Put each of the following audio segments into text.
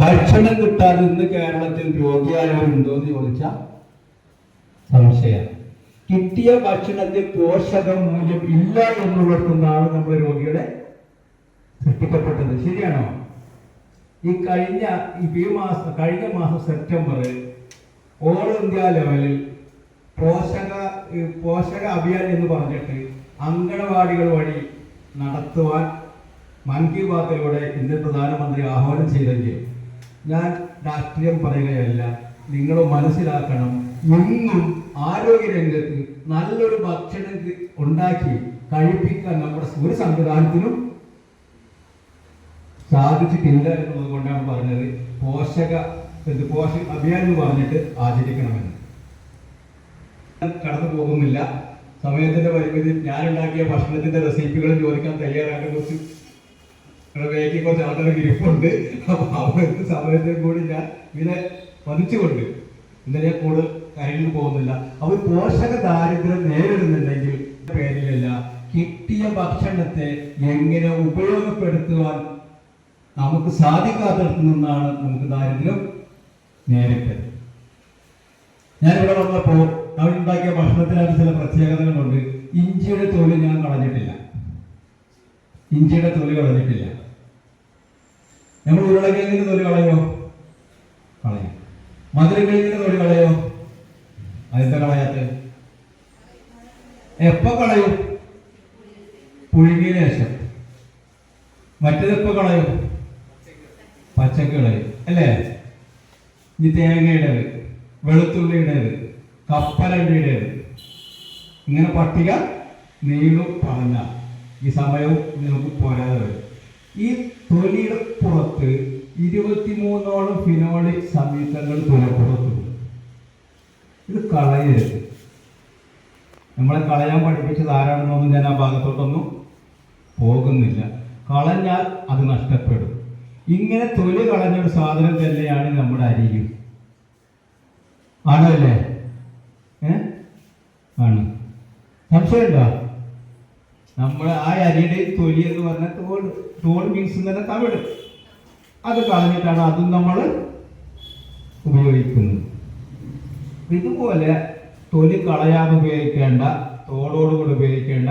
ഭക്ഷണം കിട്ടാതെ ഇന്ന് കേരളത്തിൽ രോഗിയായവരുണ്ടോ എന്ന് ചോദിച്ചാൽ സംശയം. കിട്ടിയ ഭക്ഷണത്തിൽ പോഷക മൂല്യം ഇല്ല എന്നുള്ളതാണ് നമ്മുടെ രോഗികളെ സൃഷ്ടിക്കപ്പെട്ടത്. ശരിയാണോ? ഈ കഴിഞ്ഞ ഈ മാസം കഴിഞ്ഞ മാസം സെപ്റ്റംബർ ഓൾ ഇന്ത്യ ലെവലിൽ പോഷക പോഷക അഭിയാൻ എന്ന് പറഞ്ഞിട്ട് അങ്കണവാടികൾ വഴി നടത്തുവാൻ മൻ കി ബാത്തിലൂടെ ഇന്ത്യൻ പ്രധാനമന്ത്രി ആഹ്വാനം ചെയ്തെങ്കിൽ ഞാൻ രാഷ്ട്രീയം പറയുകയല്ല. നിങ്ങൾ മനസ്സിലാക്കണം ഇന്നും ആരോഗ്യരംഗത്ത് നല്ലൊരു ഭക്ഷണം ഉണ്ടാക്കി കഴിപ്പിക്കാൻ നമ്മുടെ ഒരു സംവിധാനത്തിനും സാധിച്ചിട്ടില്ല എന്നുള്ളത് കൊണ്ടാണ് പറഞ്ഞത്. പോഷക പോഷക അഭിയാൻ എന്ന് പറഞ്ഞിട്ട് ആചരിക്കണമെന്ന്. കടന്നു പോകുന്നില്ല. സമയത്തിന്റെ പരിമിതി ഞാനുണ്ടാക്കിയ ഭക്ഷണത്തിന്റെ റെസിപ്പികളും ചോദിക്കാൻ തയ്യാറാക്കാൻ കുറച്ച് വേഗം കുറച്ച് ആളുകൾ ഇരിപ്പുണ്ട് അപ്പൊ അവർക്ക് സമയത്തെ കൂടി ഞാൻ ഇതിനെ വധിച്ചുകൊണ്ട് ഇന്നലെ കൂടുതൽ കാര്യങ്ങൾ പോകുന്നില്ല. അവർ പോഷക ദാരിദ്ര്യം നേരിടുന്നുണ്ടെങ്കിൽ പേരിലല്ല കിട്ടിയ ഭക്ഷണത്തെ എങ്ങനെ ഉപയോഗപ്പെടുത്തുവാൻ നമുക്ക് സാധിക്കാത്തടത്തു നിന്നാണ് നമുക്ക് ദാരിദ്ര്യം നേരിട്ടത്. ഞാനിവിടെ വന്നപ്പോൾ അവരുണ്ടാക്കിയ ഭക്ഷണത്തിനകത്ത് ചില പ്രത്യേകതകളുണ്ട്. ഇഞ്ചിയുടെ തൊലി ഞാൻ കളഞ്ഞിട്ടില്ല. ഇഞ്ചിയുടെ തൊലി കളഞ്ഞിട്ടില്ല. നമ്മൾ ഉരുളക്കിഴങ്ങിന് തൊലി കളയോ? കളയും. മധുരക്കിഴങ്ങിന് തൊലി കളയോ? അതെന്താ കളയാത്ത? എപ്പോ കളയും? പുഴുങ്ങിയതിനു ശേഷം. മറ്റേതെപ്പോ കളയും? പച്ചക്ക് കളയും. അല്ലേ? ഇനി തേങ്ങയുടേത് വെളുത്തുള്ളിയുടേത് കപ്പലണ്ടിയുടേത് ഇങ്ങനെ പട്ടിക നീളും പറഞ്ഞ ഈ സമയവും നമുക്ക് പോരാതെ വരും. ഈ തൊലിയുടെ പുറത്ത് ഇരുപത്തിമൂന്നോളം ഫിനോളിക് സംയുക്തങ്ങൾ തൊലിപ്പുറത്തുണ്ട് ഇത് കളയരുത്. നമ്മളെ കളയാൻ പഠിപ്പിച്ചത് ആരാണെന്നൊന്നും ഞാൻ ആ ഭാഗത്തോട്ടൊന്നും പോകുന്നില്ല. കളഞ്ഞാൽ അത് നഷ്ടപ്പെടും. ഇങ്ങനെ തൊലി കളഞ്ഞൊരു സാധനം തന്നെയാണ് നമ്മുടെ അരിയും. ആണല്ലേ ഏ? ആണ്. സംശയമുണ്ടോ? നമ്മൾ ആ അരിയുടെ തൊലി എന്ന് പറഞ്ഞ തോൾ തോൾ മീൻസ് തന്നെ തവിട്. അത് കളഞ്ഞിട്ടാണ് അതും നമ്മൾ ഉപയോഗിക്കുന്നത്. ഇതുപോലെ തൊലി കളയാതെ ഉപയോഗിക്കേണ്ട തോടോടുകൂടി ഉപയോഗിക്കേണ്ട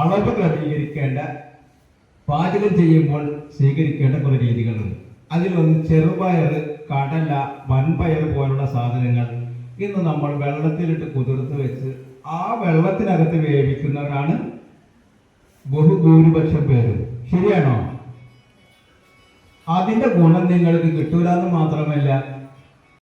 അളവ് ക്രമീകരിക്കേണ്ട പാചകം ചെയ്യുമ്പോൾ സ്വീകരിക്കേണ്ട കുറെ രീതികളുണ്ട്. അതിലൊന്ന് ചെറുപയർ കടല വൻപയർ പോലുള്ള സാധനങ്ങൾ ഇന്ന് നമ്മൾ വെള്ളത്തിലിട്ട് കുതിർത്ത് വെച്ച് ആ വെള്ളത്തിനകത്ത് വേവിക്കുന്നവരാണ് ബഹുഭൂരിപക്ഷം പേര്. ശരിയാണോ? അതിന്റെ ഗുണം നിങ്ങൾക്ക് കിട്ടൂല എന്ന് മാത്രമല്ല